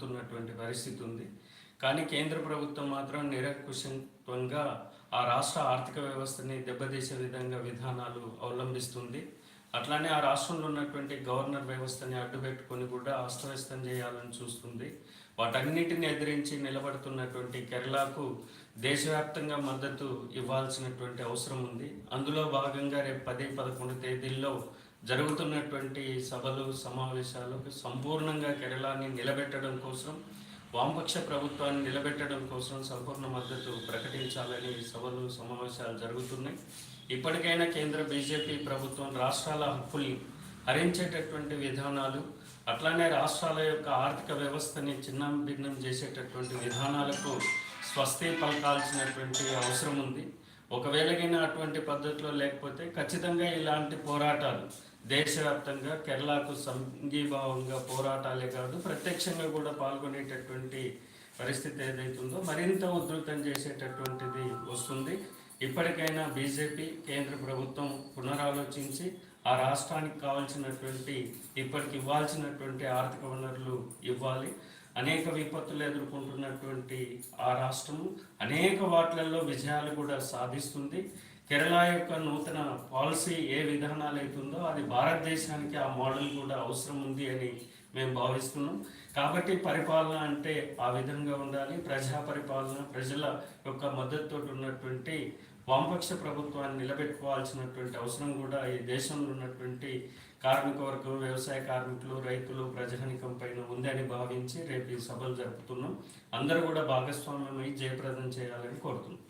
చేస్తున్నటువంటి పరిస్థితి ఉంది. కానీ కేంద్ర ప్రభుత్వం మాత్రం నిరకుశత్వంగా ఆ రాష్ట్ర ఆర్థిక వ్యవస్థని దెబ్బతీసే విధంగా విధానాలు అవలంబిస్తుంది. అట్లానే ఆ రాష్ట్రంలో ఉన్నటువంటి గవర్నర్ వ్యవస్థని అడ్డుపెట్టుకొని కూడా అస్తవ్యస్తం చేయాలని చూస్తుంది. వాటన్నిటిని ఎదిరించి నిలబడుతున్నటువంటి కేరళకు దేశవ్యాప్తంగా మద్దతు ఇవ్వాల్సినటువంటి అవసరం ఉంది. అందులో భాగంగా రేపు పది పదకొండు తేదీల్లో జరుగుతున్నటువంటి సభలు సమావేశాలకు సంపూర్ణంగా కేరళని నిలబెట్టడం కోసం వామపక్ష ప్రభుత్వాన్ని నిలబెట్టడం కోసం సంపూర్ణ మద్దతు ప్రకటించాలని సభలు సమావేశాలు జరుగుతున్నాయి. ఇప్పటికైనా కేంద్ర బీజేపీ ప్రభుత్వం రాష్ట్రాల హక్కుల్ని హరించేటటువంటి విధానాలు అట్లానే రాష్ట్రాల యొక్క ఆర్థిక వ్యవస్థని చిన్నం భిన్నం చేసేటటువంటి విధానాలకు స్వస్తి పలకాల్సినటువంటి అవసరం ఉంది. ఒకవేళగైనా అటువంటి పద్ధతిలో లేకపోతే ఖచ్చితంగా ఇలాంటి పోరాటాలు దేశవ్యాప్తంగా కేరళకు సంఘీభావంగా పోరాటాలే కాదు ప్రత్యక్షంగా కూడా పాల్గొనేటటువంటి పరిస్థితి ఏదైతుందో మరింత ఉధృతం చేసేటటువంటిది వస్తుంది. ఇప్పటికైనా బీజేపీ కేంద్ర ప్రభుత్వం పునరాలోచించి ఆ రాష్ట్రానికి కావాల్సినటువంటి ఇప్పటికి ఇవ్వాల్సినటువంటి ఆర్థిక వనరులు ఇవ్వాలి. అనేక విపత్తులు ఎదుర్కొంటున్నటువంటి ఆ రాష్ట్రము అనేక వాటిలలో విజయాలు కూడా సాధిస్తుంది. కేరళ యొక్క నూతన పాలసీ ఏ విధానాలు అవుతుందో అది భారతదేశానికి ఆ మోడల్ కూడా అవసరం ఉంది అని మేము భావిస్తున్నాం. కాబట్టి పరిపాలన అంటే ఆ విధంగా ఉండాలి. ప్రజా పరిపాలన ప్రజల యొక్క మద్దతుతో ఉన్నటువంటి వామపక్ష ప్రభుత్వాన్ని నిలబెట్టుకోవాల్సినటువంటి అవసరం కూడా ఈ దేశంలో ఉన్నటువంటి కార్మిక వర్గం వ్యవసాయ కార్మికులు రైతులు ప్రజానికం పైన ఉందని భావించి రేపు ఈ సభలు జరుపుతున్నాం. అందరూ కూడా భాగస్వామ్యమై జయప్రదం చేయాలని కోరుతున్నాం.